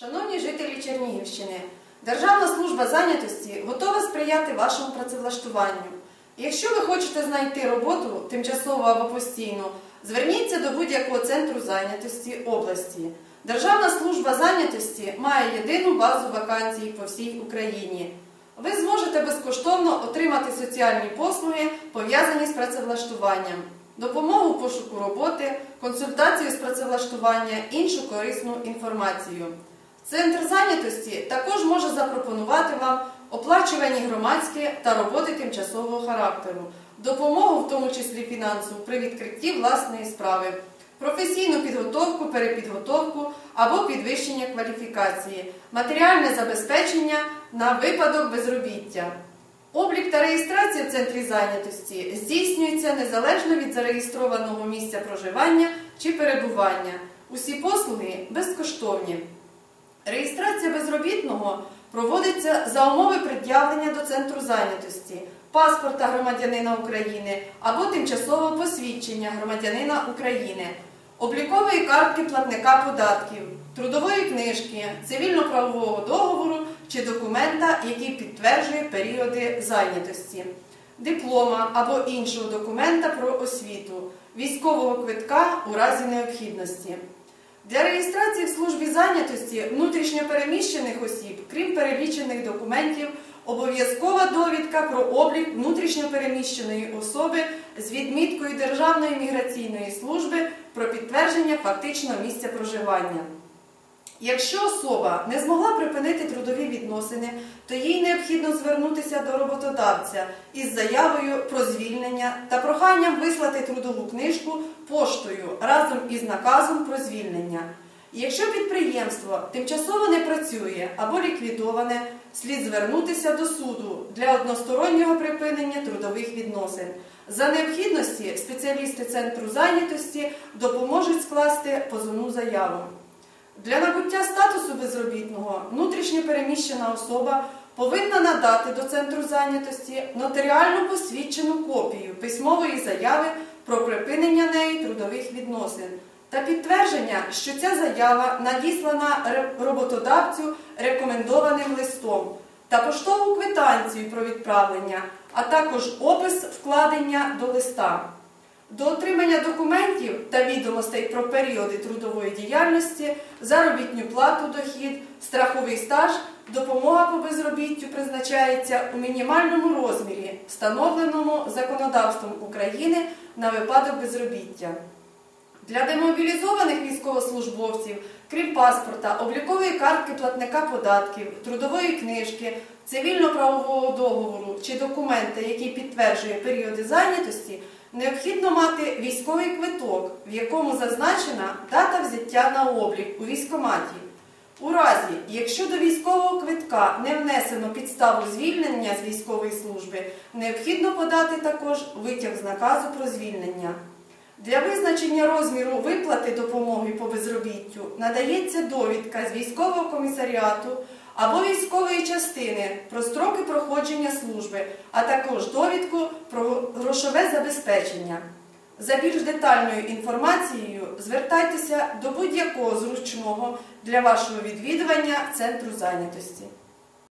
Шановні жителі Чернігівщини, Державна служба зайнятості готова сприяти вашому працевлаштуванню. Якщо ви хочете знайти роботу тимчасово або постійну, зверніться до будь-якого центру зайнятості області. Державна служба зайнятості має єдину базу вакансій по всій Україні. Ви зможете безкоштовно отримати соціальні послуги, пов'язані з працевлаштуванням, допомогу в пошуку роботи, консультацію з працевлаштування, іншу корисну інформацію. Центр зайнятості також може запропонувати вам оплачувані громадські та роботи тимчасового характеру, допомогу, в тому числі фінансову, при відкритті власної справи, професійну підготовку, перепідготовку або підвищення кваліфікації, матеріальне забезпечення на випадок безробіття. Облік та реєстрація в центрі зайнятості здійснюється незалежно від зареєстрованого місця проживання чи перебування. Усі послуги безкоштовні. Реєстрація безробітного проводиться за умови пред'явлення до центру зайнятості, паспорта громадянина України або тимчасового посвідчення громадянина України, облікової картки платника податків, трудової книжки, цивільно-правового договору чи документа, який підтверджує періоди зайнятості, диплома або іншого документа про освіту, військового квитка у разі необхідності. Для реєстрації в службі зайнятості внутрішньопереміщених осіб, крім перелічених документів, обов'язкова довідка про облік внутрішньопереміщеної особи з відміткою Державної міграційної служби про підтвердження фактичного місця проживання. Якщо особа не змогла припинити трудові відносини, то їй необхідно звернутися до роботодавця із заявою про звільнення та проханням вислати трудову книжку поштою разом із наказом про звільнення. Якщо підприємство тимчасово не працює або ліквідоване, слід звернутися до суду для одностороннього припинення трудових відносин. За необхідності спеціалісти центру зайнятості допоможуть скласти позовну заяву. Для набуття статусу безробітного внутрішньо переміщена особа повинна надати до центру зайнятості нотаріально посвідчену копію письмової заяви про припинення неї трудових відносин та підтвердження, що ця заява надіслана роботодавцю рекомендованим листом та поштову квитанцію про відправлення, а також опис вкладення до листа. До отримання документів та відомостей про періоди трудової діяльності, заробітню плату, дохід, страховий стаж, допомога по безробіттю призначається у мінімальному розмірі, встановленому законодавством України на випадок безробіття. Для демобілізованих військовослужбовців, крім паспорта, облікової картки платника податків, трудової книжки, цивільно-правового договору чи документа, який підтверджує періоди зайнятості, необхідно мати військовий квиток, в якому зазначена дата взяття на облік у військкоматі. У разі, якщо до військового квитка не внесено підставу звільнення з військової служби, необхідно подати також витяг з наказу про звільнення. Для визначення розміру виплати допомоги по безробіттю надається довідка з військового комісаріату або військової частини про строки проходження служби, а також довідку про грошове забезпечення. За більш детальною інформацією звертайтеся до будь-якого зручного для вашого відвідування центру зайнятості.